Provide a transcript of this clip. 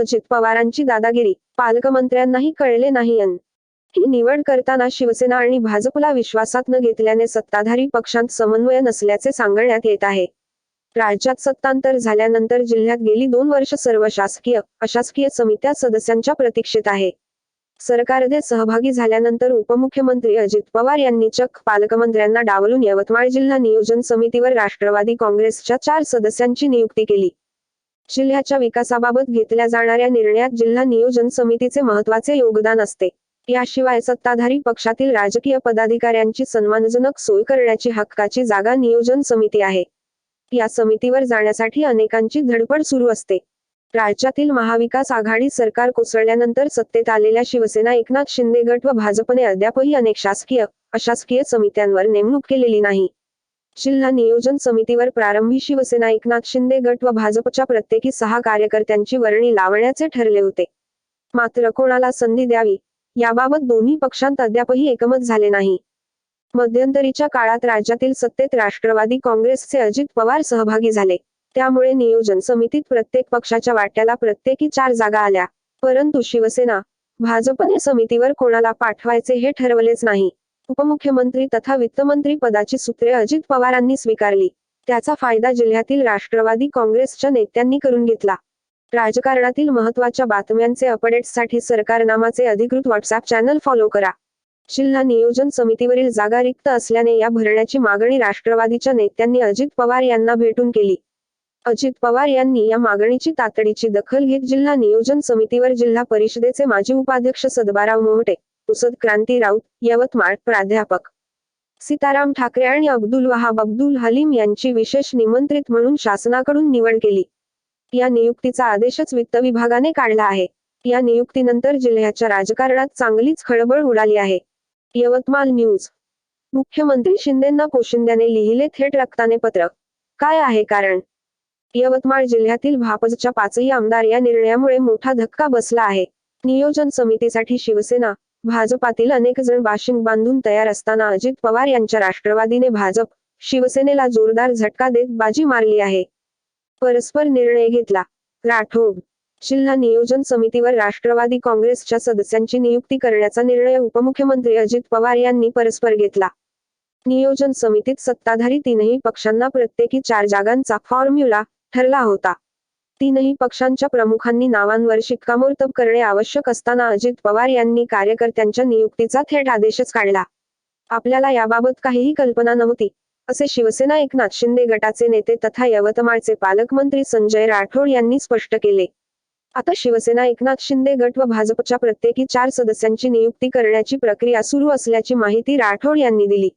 अजित पवारांची दादागिरी पालकमंत्र्यांनाही कळले नाही अन ही निवड करताना शिवसेना आणि भाजपला विश्वासात न घेतल्याने सत्ताधारी पक्षांत समन्वय नसल्याचे सांगण्यात येत आहे. राज्यात सत्तांतर झाल्यानंतर जिल्ह्यात गेली दोन वर्ष सर्व शासकीय अशासकीय समित्या सदस्यांच्या प्रतीक्षेत आहे. सरकारमध्ये सहभागी झाल्यानंतर उपमुख्यमंत्री अजित पवार यांनी चक्क पालकमंत्र्यांना डावलून यवतमाळ जिल्हा नियोजन समितीवर राष्ट्रवादी काँग्रेसच्या चार सदस्यांची नियुक्ती केली. जिल्ह्याच्या विकासाबाबत घेतल्या जाणाऱ्या निर्णयात जिल्हा नियोजन समितीचे महत्त्वाचे योगदान असते. याशिवाय सत्ताधारी पक्षातील राजकीय पदाधिकाऱ्यांची सन्मानजनक सोय करण्याची हक्काची जागा नियोजन समिती आहे. या समितीवर जाण्यासाठी अनेकांची धडपड सुरू असते. राज्यातील महाविकास आघाडी सरकार कोसळल्यानंतर सत्तेत आलेल्या शिवसेना एकनाथ शिंदे गट व भाजपने अद्यापही अनेक शासकीय अशासकीय समित्यांवर नेमणूक केलेली नाही. जिल्हा नियोजन समितीवर प्रारंभी शिवसेना एकनाथ शिंदे गट व भाजपच्या प्रत्येकी सहा कार्यकर्त्यांची वर्णी लावण्याचे ठरले होते. मात्र कोणाला संधी द्यावी? याबाबत दोन्ही पक्षांत अद्यापही एकमत झाले नाही. मध्यंतरीच्या काळात राज्यातील सत्तेत राष्ट्रवादी काँग्रेसचे अजित पवार सहभागी झाले. त्यामुळे नियोजन समितीत प्रत्येक पक्षाच्या वाट्याला प्रत्येकी चार जागा आल्या. परंतु शिवसेना भाजपने समितीवर कोणाला पाठवायचे हे ठरवलेच नाही. उपमुख्यमंत्री तथा वित्तमंत्री पदाची सूत्रे अजित पवारांनी स्वीकारली. त्याचा फायदा जिल्ह्यातील राष्ट्रवादी काँग्रेसच्या नेत्यांनी करून घेतला. राजकारणातील महत्त्वाच्या बातम्यांचे अपडेट्ससाठी सरकारनामाचे अधिकृत व्हॉट्सअप चॅनल फॉलो करा. जिल्हा नियोजन समितीवरील जागा रिक्त असल्याने या भरण्याची मागणी राष्ट्रवादीच्या नेत्यांनी अजित पवार यांना भेटून केली. अजित पवार यांनी या मागणीची तातडीची दखल घेत जिल्हा नियोजन समितीवर जिल्हा परिषदेचे माजी उपाध्यक्ष सदबाराव मोहटे पुसद क्रांती राऊत यवतमाळ प्राध्यापक. सीताराम ठाकरे आणि अब्दुल वहाब अब्दुल हलीम यांची विशेष निमंत्रित म्हणून शासनाकडून निवड केली. या नियुक्तीचा आदेशच वित्त विभागाने काढला आहे. या नियुक्तीनंतर जिल्ह्याच्या राजकारणात चांगलीच खळबळ उडाली आहे. यवतमाळ न्यूज. मुख्यमंत्री शिंदेंना पोशिंद्याने लिहिले थेट रक्ताने पत्र. काय आहे कारण? यवतमाळ जिल्ह्यातील भापजच्या पाचही आमदार या निर्णयामुळे मोठा धक्का बसला आहे. नियोजन समितीसाठी शिवसेना भाजपातील अनेक जण वाशिंग बांधून तयार असताना अजित पवार यांच्या राष्ट्रवादीने भाजप शिवसेनेला जोरदार झटका देत बाजी मारली आहे. परस्पर निर्णय घेतला. राठोड जिल्हा नियोजन समितीवर राष्ट्रवादी काँग्रेसच्या सदस्यांची नियुक्ती करण्याचा निर्णय उपमुख्यमंत्री अजित पवार यांनी परस्पर घेतला. नियोजन समितीत सत्ताधारी तीनही पक्षांना प्रत्येकी चार जागांचा फॉर्म्युला ठरला होता. तीनही पक्षांच्या प्रमुखांनी नावांवर शिक्कामोर्तब करणे आवश्यक असताना अजित पवार यांनी कार्यकर्त्यांच्या नियुक्तीचा थेट आदेशच काढला. आपल्याला याबाबत काहीही कल्पना नव्हती असे शिवसेना एकनाथ शिंदे गटाचे नेते तथा यवतमाळचे पालकमंत्री संजय राठोड यांनी स्पष्ट केले. आता शिवसेना एकनाथ शिंदे गट व भाजपच्या प्रत्येकी चार सदस्यांची नियुक्ती करण्याची प्रक्रिया सुरू असल्याची माहिती राठोड यांनी दिली.